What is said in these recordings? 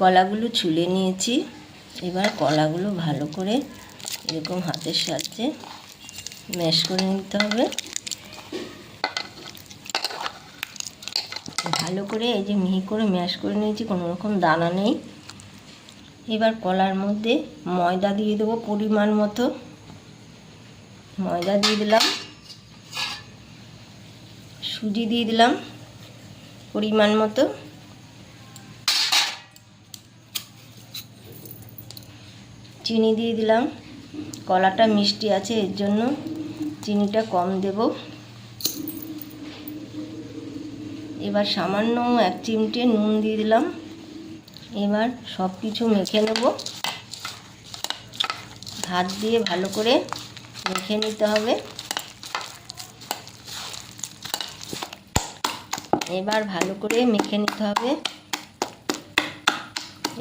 কলাগুলো ছুলে নিয়েছি। এবার কলাগুলো ভালো করে এরকম হাতের সাহায্যে ম্যাশ করে নিতে হবে। ভালো করে এই যে মিহি করে ম্যাশ করে নিয়েছি, কোনো রকম দানা নেই। এবার কলার মধ্যে ময়দা দিয়ে দেবো পরিমাণ মতো। ময়দা দিয়ে দিলাম। সুজি দিয়ে দিলাম পরিমাণ মতো। চিনি দিয়ে দিলাম। কলাটা মিষ্টি আছে, এর জন্য চিনিটা কম দেব। এবার সামান্য এক চিমটে নুন দিয়ে দিলাম। এবার সব কিছু মেখে নেব। হাত দিয়ে ভালো করে মেখে নিতে হবে। এবার ভালো করে মেখে নিতে হবে।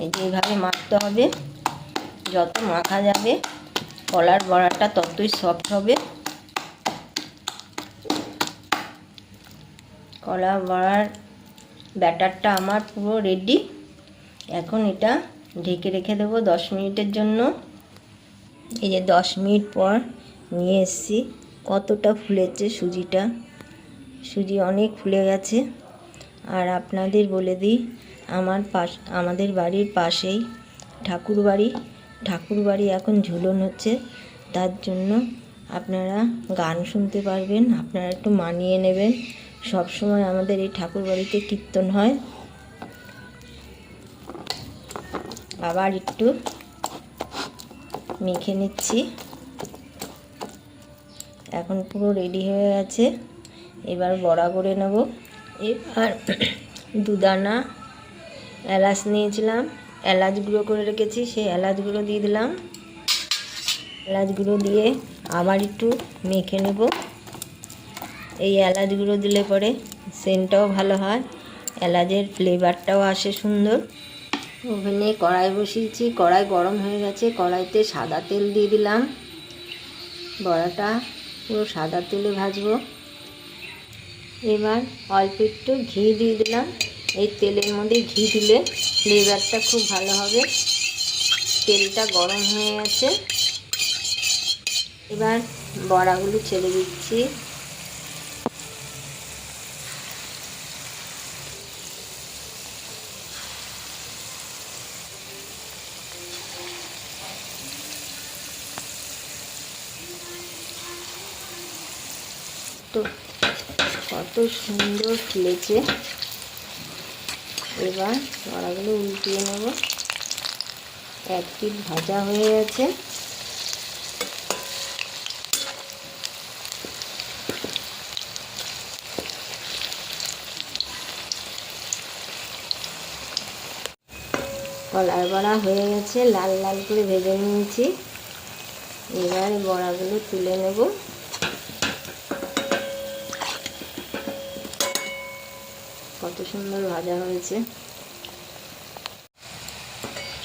এই যে এইভাবে মাখতে হবে। যত মাখা যাবে, কলার বড়াটা ততই সফট হবে। কলা বড়ার ব্যাটারটা আমার পুরো রেডি এখন এটা ঢেকে রেখে দেবো দশ মিনিটের জন্য। এই যে দশ মিনিট পর নিয়ে এসছি। কতটা ফুলেছে সুজিটা। সুজি অনেক ফুলে গেছে। আর আপনাদের বলে দিই, আমার পাশ, আমাদের বাড়ির পাশেই ঠাকুর বাড়ি ঠাকুর বাড়ি এখন ঝুলন হচ্ছে, তার জন্য আপনারা গান শুনতে পারবেন, আপনারা একটু মানিয়ে নেবেন। সব সময় আমাদের এই ঠাকুর বাড়িতে কীর্তন হয়। আবার একটু মেখে নিচ্ছি। এখন পুরো রেডি হয়ে গেছে এবার বড়া করে নেব। এবার দুদানা এলাচ নিয়েছিলাম। এলাচ গুঁড়ো করে রেখেছি, সেই এলাচ গুঁড়ো দিয়ে দিলাম। এলাচ গুঁড়ো দিয়ে আবার একটু মেখে নেব। এই এলাচ গুঁড়ো দিলে পরে সেন্টটাও ভালো হয়, এলাচের ফ্লেভারটাও আসে সুন্দর। ওভেনে কড়াই বসিয়েছি, কড়াই গরম হয়ে গেছে, কড়াইতে সাদা তেল দিয়ে দিলাম। বড়াটা পুরো সাদা তেলে ভাজবো। এবার অল্প একটু ঘি দিয়ে দিলাম। এই তেলের মধ্যে ঘি দিলে ফ্লেভারটা খুব ভালো হবে। তেলটা গরম হয়ে গেছে। এবার বড়াগুলো ছেড়ে দিচ্ছি। কত সুন্দর ফুলেছে। এবার বড়াগুলো উল্টিয়ে নেব। এক পিঠ ভাজা হয়ে গেছে। কলার বড়া হয়ে গেছে, লাল লাল করে ভেজে নিয়েছি। এবার বড়াগুলো তুলে নেব। কত সুন্দর ভাজা হয়েছে।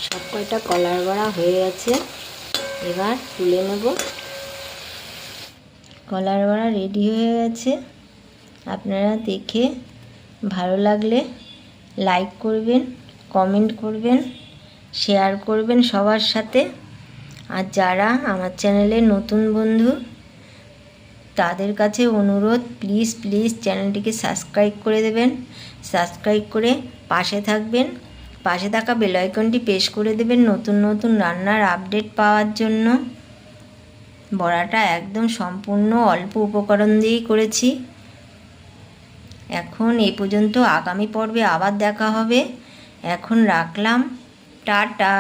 সব কয়টা কলার বড়া হয়ে গেছে। এবার তুলে নেব। কলার বড়া রেডি হয়ে গেছে। আপনারা দেখে ভালো লাগলে লাইক করবেন কমেন্ট করবেন শেয়ার করবেন সবার সাথে। আর যারা আমার চ্যানেলে নতুন বন্ধু তাদের কাছে অনুরোধ প্লিজ প্লিজ চ্যানেলটিকে সাবস্ক্রাইব করে দেবেন। সাবস্ক্রাইব করে পাশে থাকবেন। পাশে থাকা বেলাইকনটি প্রেস করে দেবেন নতুন নতুন রান্নার আপডেট পাওয়ার জন্য। বড়াটা একদম সম্পূর্ণ অল্প উপকরণ দিয়েই করেছি। এখন এই পর্যন্ত আগামী পর্বে আবার দেখা হবে। এখন রাখলাম, টাটা।